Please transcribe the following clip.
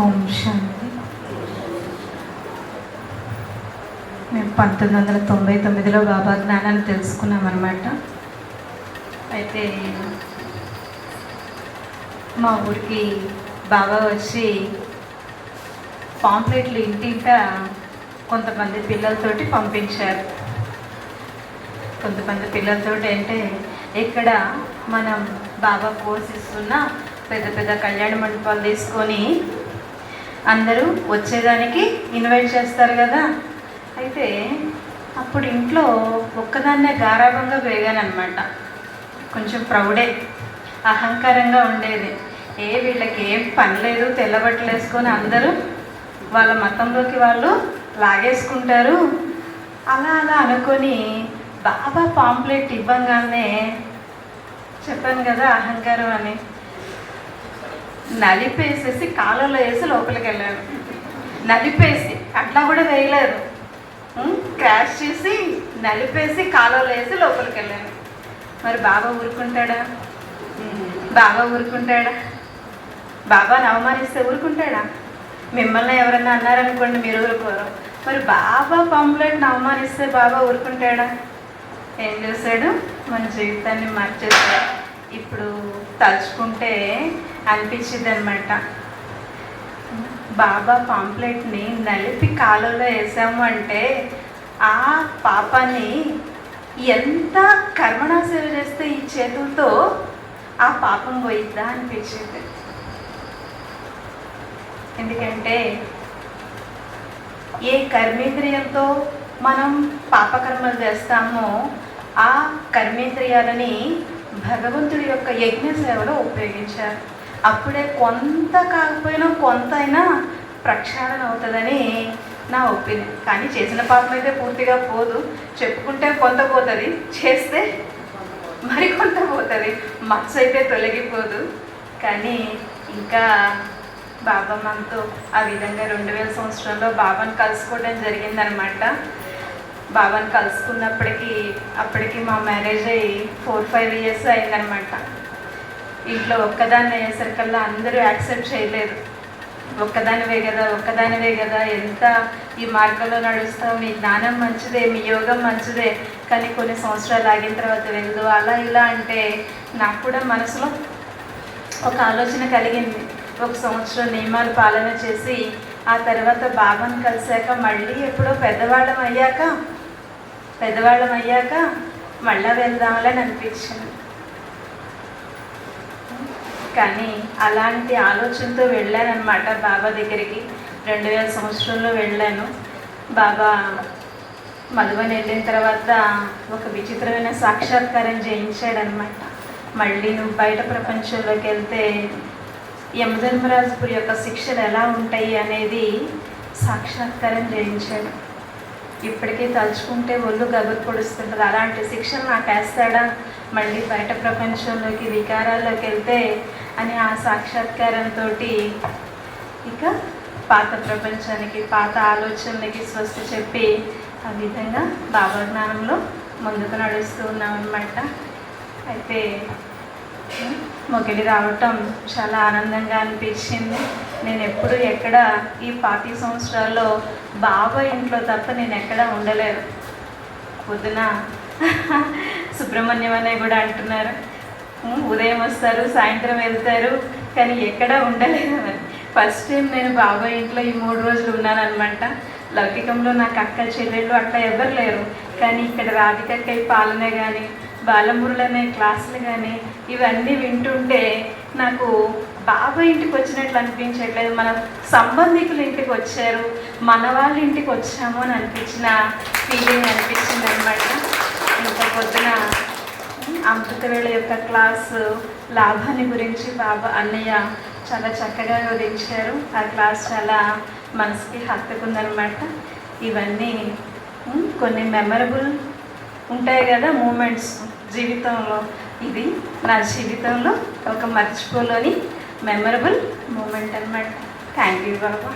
ఓం శాంతి మేము పంతొమ్మిది వందల తొంభై తొమ్మిదిలో బాబా జ్ఞానాన్ని తెలుసుకున్నాం అనమాట అయితే మా ఊరికి బాబా వచ్చి పాంప్లెట్లు ఇంటింట కొంతమంది పిల్లలతోటి పంపించారు. కొంతమంది పిల్లలతోటి అంటే ఇక్కడ మనం బాబా కోర్స్ ఇస్తున్న పెద్ద పెద్ద కళ్యాణ మండపాలు తీసుకొని అందరూ వచ్చేదానికి ఇన్వైట్ చేస్తారు కదా. అయితే అప్పుడు ఇంట్లో ఒక్కదాన్నే గారాభంగా పెరిగానమాట కొంచెం ప్రౌడే అహంకారంగా ఉండేది. ఏ వీళ్ళకి ఏం పని లేదు తెల్లబట్టలు వేసుకొని అందరూ వాళ్ళ మతంలోకి వాళ్ళు లాగేసుకుంటారు. అలా అలా అనుకొని బాబా పాంప్లెట్ ఇవ్వంగానే చెప్పాను కదా అహంకారం అని. నలిపేసేసి కాలంలో వేసి లోపలికి వెళ్ళాను. నలిపేసి అట్లా కూడా వేయలేదు. క్రాష్ చేసి నలిపేసి కాలంలో వేసి లోపలికి వెళ్ళాను. మరి బాబా ఊరుకుంటాడా? బాబా ఊరుకుంటాడా? బాబాని అవమానిస్తే ఊరుకుంటాడా? మిమ్మల్ని ఎవరన్నా అన్నారనుకోండి మీరు ఊరుకోరు. మరి బాబా పంపులెట్ని అవమానిస్తే బాబా ఊరుకుంటాడా? ఏం చేశాడు? మన జీవితాన్ని మార్చేశాడు. ఇప్పుడు తలుచుకుంటే అనిపించింది అనమాట బాబా పాంప్లెట్ని నలిపి కాలువలో వేసాము అంటే ఆ పాపాన్ని ఎంత కర్మణా సేవ చేస్తే ఈ చేతులతో ఆ పాపం పోయిద్దా అనిపించింది. ఎందుకంటే ఏ కర్మేంద్రియంతో మనం పాపకర్మలు చేస్తామో ఆ కర్మేంద్రియాలని భగవంతుడి యొక్క యజ్ఞ సేవలో ఉపయోగించారు. అప్పుడే కొంత కాకపోయినా కొంత అయినా ప్రక్షాళన అవుతుందని నా ఒపీనియన్. కానీ చేసిన పాపం అయితే పూర్తిగా పోదు. చెప్పుకుంటే కొంత పోతుంది చేస్తే మరి కొంత పోతుంది. మచ్చ అయితే తొలగిపోదు. కానీ ఇంకా బాబా మనతో ఆ విధంగా రెండు వేల సంవత్సరంలో బాబాను కలుసుకోవడం జరిగిందనమాట. బాబాని కలుసుకున్నప్పటికీ అప్పటికి మా మ్యారేజ్ అయ్యి ఫోర్ ఫైవ్ ఇయర్స్ అయిందనమాట ఇంట్లో ఒక్కదాన్ని అయ్యేసరికల్లా అందరూ యాక్సెప్ట్ చేయలేదు. ఒక్కదానివే కదా ఒక్కదానివే కదా ఎంత ఈ మార్గంలో నడుస్తావు మీ జ్ఞానం మంచిదే మీ యోగం మంచిదే కానీ కొన్ని సంవత్సరాలు ఆగిన తర్వాత వెళ్దు అలా ఇలా అంటే నాకు కూడా మనసులో ఒక ఆలోచన కలిగింది. ఒక సంవత్సరం నియమాలు పాలన చేసి ఆ తర్వాత బాబాను కలిశాక మళ్ళీ ఎప్పుడో పెద్దవాళ్ళం అయ్యాక పెద్దవాళ్ళం అయ్యాక మళ్ళా వెళ్దామని అనిపించింది. కానీ అలాంటి ఆలోచనతో వెళ్ళానమాట బాబా దగ్గరికి. రెండు వేల సంవత్సరంలో వెళ్ళాను. బాబా మధువని వెళ్ళిన తర్వాత ఒక విచిత్రమైన సాక్షాత్కారం చేయించాడనమాట మళ్ళీ నువ్వు బయట ప్రపంచంలోకి వెళ్తే యమధర్మరాజుపురి యొక్క శిక్షలు ఎలా ఉంటాయి అనేది సాక్షాత్కారం చేయించాడు ఇప్పటికీ తలుచుకుంటే ఒళ్ళు గబురు పొడుస్తుంటుంది. అలాంటి శిక్ష నాకు వేస్తాడా మళ్ళీ బయట ప్రపంచంలోకి వికారాల్లోకి వెళ్తే అని ఆ సాక్షాత్కారంతో ఇక పాత ప్రపంచానికి పాత ఆలోచనలకి స్వస్తి చెప్పి ఆ విధంగా బాబా జ్ఞానంలో ముందుకు నడుస్తూ ఉన్నామన్నమాట. అయితే మొగిలి రావటం చాలా ఆనందంగా అనిపించింది. నేను ఎప్పుడు ఎక్కడ ఈ పాతి సంవత్సరాల్లో బాబా ఇంట్లో తప్ప నేను ఎక్కడ ఉండలేదు పొద్దున సుబ్రహ్మణ్యం అనే కూడా అంటున్నారు. ఉదయం వస్తారు సాయంత్రం వెళ్తారు కానీ ఎక్కడ ఉండలేదు ఫస్ట్ టైం నేను బాబాయ్ ఇంట్లో ఈ మూడు రోజులు ఉన్నానన్నమాట. లౌకికంలో నాకు అక్క చెల్లెళ్ళు అట్లా ఎవరు లేరు. కానీ ఇక్కడ రాధికక్కయ్య పాలన కానీ బాలమురులనే అనే క్లాసులు కానీ ఇవన్నీ వింటుంటే నాకు బాబాయ్ ఇంటికి వచ్చినట్లు అనిపించట్లేదు. మన సంబంధికులు ఇంటికి వచ్చారు. మన వాళ్ళ ఇంటికి వచ్చాము అని అనిపించిన ఫీలింగ్ అనిపించింది అనమాట ఇంత పొద్దున అమృతవేళ యొక్క క్లాసు లాభాన్ని గురించి బాబా అన్నయ్య చాలా చక్కగా వివరించారు. ఆ క్లాస్ చాలా మనసుకి హత్తుకుందనమాట ఇవన్నీ కొన్ని మెమరబుల్ ఉంటాయి కదా మూమెంట్స్. జీవితంలో. ఇది నా జీవితంలో ఒక మర్చిపోలేని మెమరబుల్ మూమెంట్ అనమాట థ్యాంక్ యూ బాబా.